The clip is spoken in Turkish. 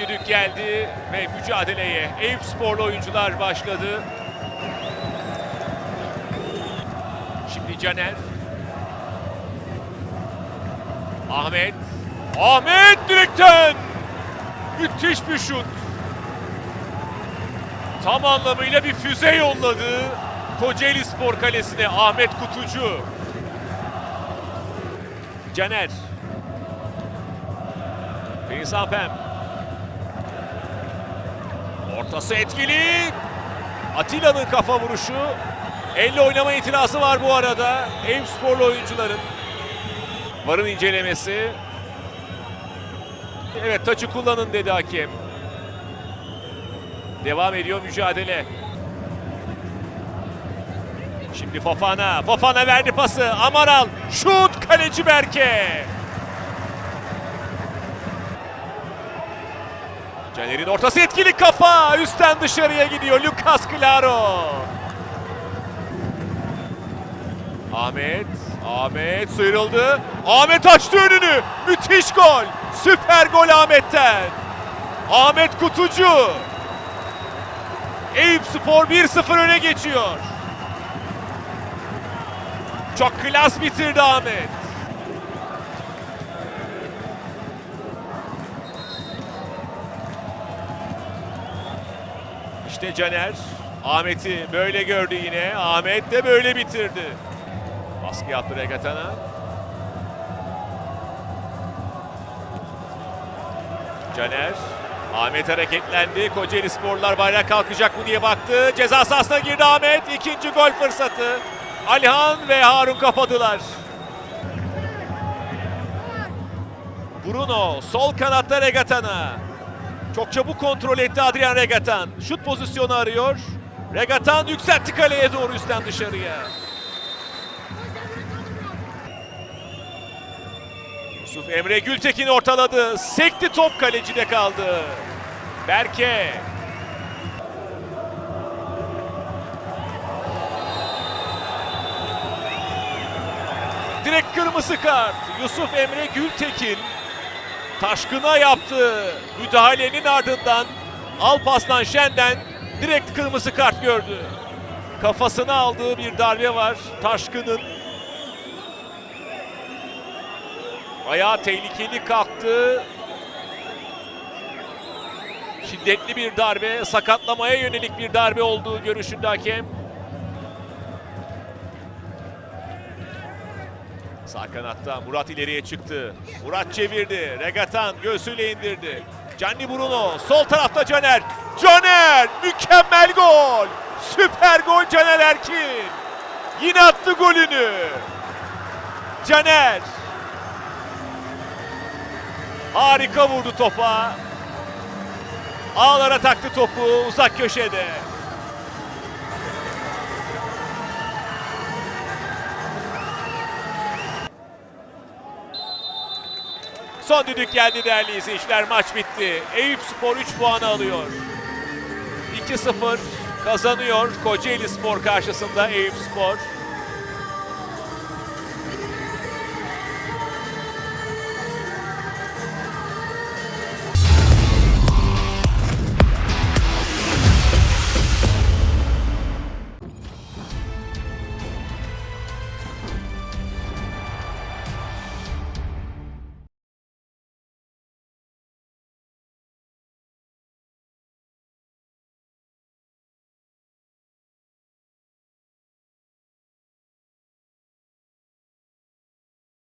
düdük geldi ve mücadeleye Eyüp Sporlu oyuncular başladı. Şimdi Caner. Ahmet. Ahmet direkten. Müthiş bir şut. Tam anlamıyla bir füze yolladı. Kocaeli Spor Kalesi'ne Ahmet Kutucu. Caner. Prince Ampem. Ortası etkili. Atilla'nın kafa vuruşu. Elle oynama itirazı var bu arada. Eyüp sporlu oyuncuların. Varın incelemesi. Evet taçı kullanın dedi hakem. Devam ediyor mücadele. Şimdi Fofana. Fofana verdi pası. Amaral. Şut kaleci Berke. Caner'in ortası etkili kafa. Üstten dışarıya gidiyor Lucas Claro. Ahmet. Ahmet sıyrıldı. Ahmet açtı önünü. Müthiş gol. Süper gol Ahmet'ten. Ahmet Kutucu. Eyüp Spor 1-0 öne geçiyor. Çok klas bitirdi Ahmet. İşte Caner Ahmet'i böyle gördü yine. Ahmet de böyle bitirdi. Baskı yaptı Regatana. Caner. Ahmet hareketlendi. Kocaeli Sporlar bayrak kalkacak mı diye baktı. Ceza sahasına girdi Ahmet. İkinci gol fırsatı. Alihan ve Harun kapadılar. Bruno sol kanatta Regatana. Çok çabuk kontrol etti Adrian Regatan. Şut pozisyonu arıyor. Regatan yükseltti kaleye doğru üstten dışarıya. Yusuf Emre Gültekin ortaladı. Sekti top kalecide kaldı. Berke. Direkt kırmızı kart. Yusuf Emre Gültekin Taşkın'a yaptığı müdahalenin ardından Alpaslan Şen'den direkt kırmızı kart gördü. Kafasına aldığı bir darbe var Taşkın'ın. Ayağı tehlikeli kalktı. Şiddetli bir darbe, sakatlamaya yönelik bir darbe olduğu görüşünde hakem. Sağ kanatta Murat ileriye çıktı. Murat çevirdi. Regatan göğsüyle indirdi. Gianni Bruno sol tarafta Caner. Caner mükemmel gol. Süper gol Caner Erkin. Yine attı golünü. Caner. Harika vurdu topa. Ağlara taktı topu uzak köşede. Son düdük geldi değerli izleyiciler. Maç bitti. Eyüp Spor 3 puanı alıyor. 2-0 kazanıyor Kocaeli Spor karşısında Eyüp Spor.